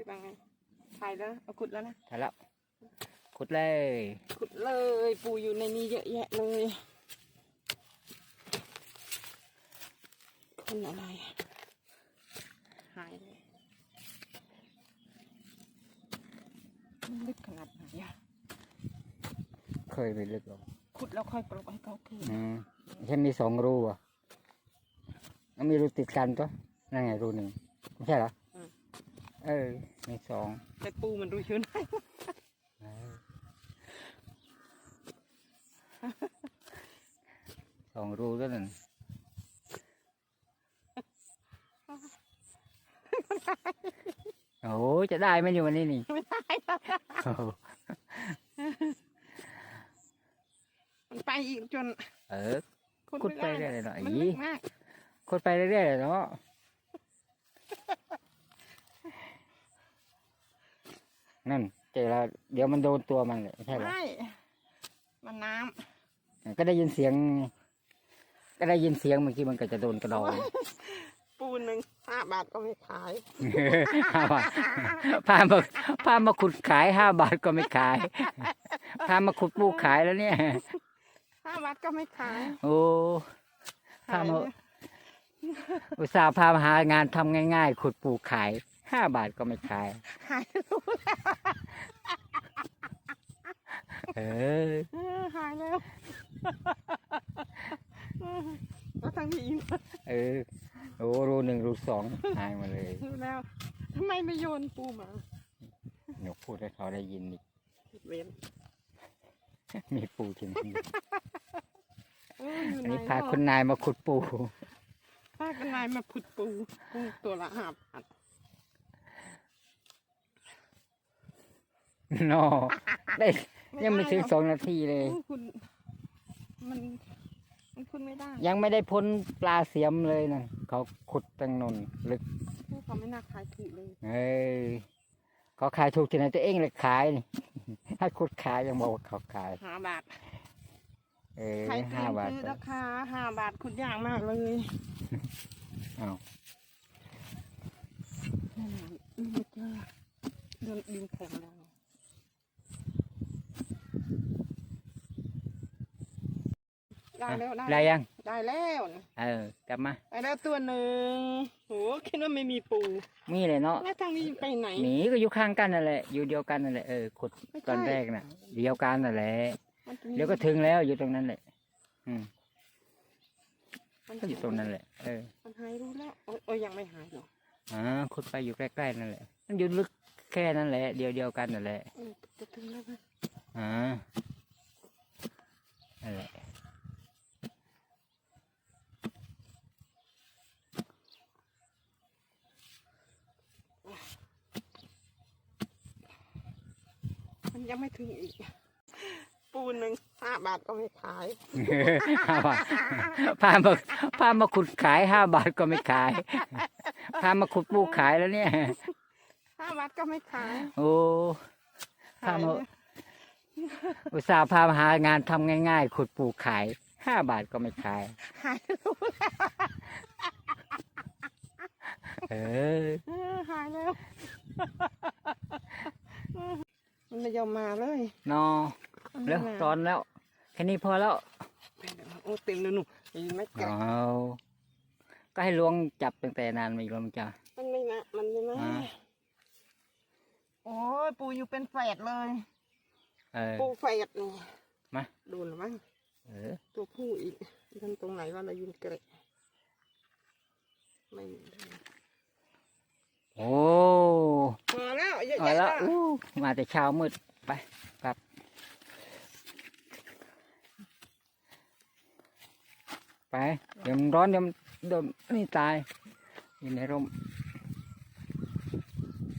คือว่าไงถ่ายแล้วเอาขุดแล้วนะถ่ายแล้วขุดเลย ขุดเลยปูอยู่ในนี้เยอะแยะเลยคนอะไรหายเลยมันลึกขนาดไหนอะเคยไปลึกหรอขุดแล้วค่อยปลบให้เขาขึ้นอืมแค่มีสองรูอะแล้วมีรูติดกันตัวนั่นไงรูหนึ่งไม่ใช่เหรอ เออ มีสองแต่ปูมันรู้อยู่ไหนเออสองรูด้วยนั่นโอ้โหจะได้ไหมอยู่วันนี้นี่ไม่ได้หรอกโอ้โหมันไปอีกจน เออขุดไปเรื่อยๆหน่อยมันลึกมากขุดไปเรื่อยๆเลยเนาะ นั่นเจอแล้วเดี๋ยวมันโดนตัวมันเลยใช่ไหมไม่มันน้ก็ได้ยินเสียง ก็ได้ยินเสียงเมื่อกี้มันก็จะโดนกระดองำปูหนึ่งห้าบาทก็ไม่ขายห้าบาทพามาพามาขุดขายห้าบาทก็ไม่ขายพามาขุดปูขายแล้วเนี่ยห้าบาทก็ไม่ขาย โอ้พาขายมาเนี่ยอุตส่าห์พามาหางานทำง่าย ๆ ขุดปูขายห้าบาทก็ไม่ขายขายรู้แล้ว เออเออหายแล้วเออแล้วทางนี้อีกเออโอ้รูหนึ่งรูสองหายหมาเลยรู้แล้วทำไมไม่โยนปูมาหนูพูดให้เขาได้ยินอีกเว้นมีปูจริงเอออยู่อันไหนนี้พาเนาะคุณนายมาขุดปูพากันนายมาผุดปูปูตัวละห้าบาทนอได้ ยังไม่ถึงสองนาทีเลยโอ้คุณ มัน มันคุณไม่ได้ยังไม่ได้พ้นปลาเสียมเลยนะเขาขุดตังนนลึกพวกเขาไม่น่าขายถูกเลยเอ้ยเขาขายถูกที่ไหนตัวเองเลยขายนี่ ให้ขุดขายยังบอกว่าเขาขายห้าบาทเออใครเตรีห้ายมบาทซื้อราคาห้าบาทคุณยากมากเลยอ้าวอืมไม่เจอเดินดินแข็งแล้วได้ แล้วได้ได้ยัง ได้แล้วนะเออกลับมาได้แล้วตัวหนึ่งโหคิดว่าไม่มีปูมีเลยเนาะแล้วทางนี้ไปไหนหนีก็อยู่ข้างกันนั่นแหละ อยู่เดียวกันนั่นแหละเออขุดไม่ใช่ ตอนแรกน่ะ เดียวกันนั่นแหละมันจะมีเดี๋ยวก็ถึงแล้วอยู่ตรงนั้นแหละ อืมมันก็อยู่ตรงนั้นแหละเออมันหายรู้แล้วโอ้ยโอ้ยยังไม่หายหรอกอ่าขุดไปอยู่ใกล้ๆนั่นแหละมันอยู่ลึกแค่นั้นแหละ เดียวเดียวๆกันนั่นแหละเออจะถึงแล้วไหมอ่านั่นแหละ มัน ยังไม่ถึงอีก ปูหนึ่งห้าบาทก็ไม่ขาย ห้าบาทพามาพามาขุดขายห้าบาทก็ไม่ขายพามาขุดปูขายแล้วเนี่ย ห้าบาทก็ไม่ขายโอ้พาขายมาเนี่ยอุตส่าห์พามาหางานทำง่าย ๆ ขุดปูขายห้าบาทก็ไม่ขายหายรู้แล้วเออ เออหายแล้วมัน ไม่ยอมมาเลยนอแล้วตอนแล้ว แค่นี้พอแล้วโอ้เต็มเลยหนูยังไม่แกะเอาก็ให้ล้วงจับตั้งแต่นานมาอีกแล้วมั้งจ้ามันไม่นะมันไม่นะอ่าโอ้ยปูอยู่เป็นแฝดเลยเออปูแฝดนี่มาโดนหรือมั้งเออตัวผู้อีกยืนตรงไหนว่าเรายืนเกะไม่มีเลย โอ้ มาแล้ว เยอะเอาแยะละแล้วอู้มาแต่เช้ามืดไปกลับ ไป เดี๋ยวมันร้อนเดี๋ยวมันเดี๋ยวนี่ตายอยู่ในร่ม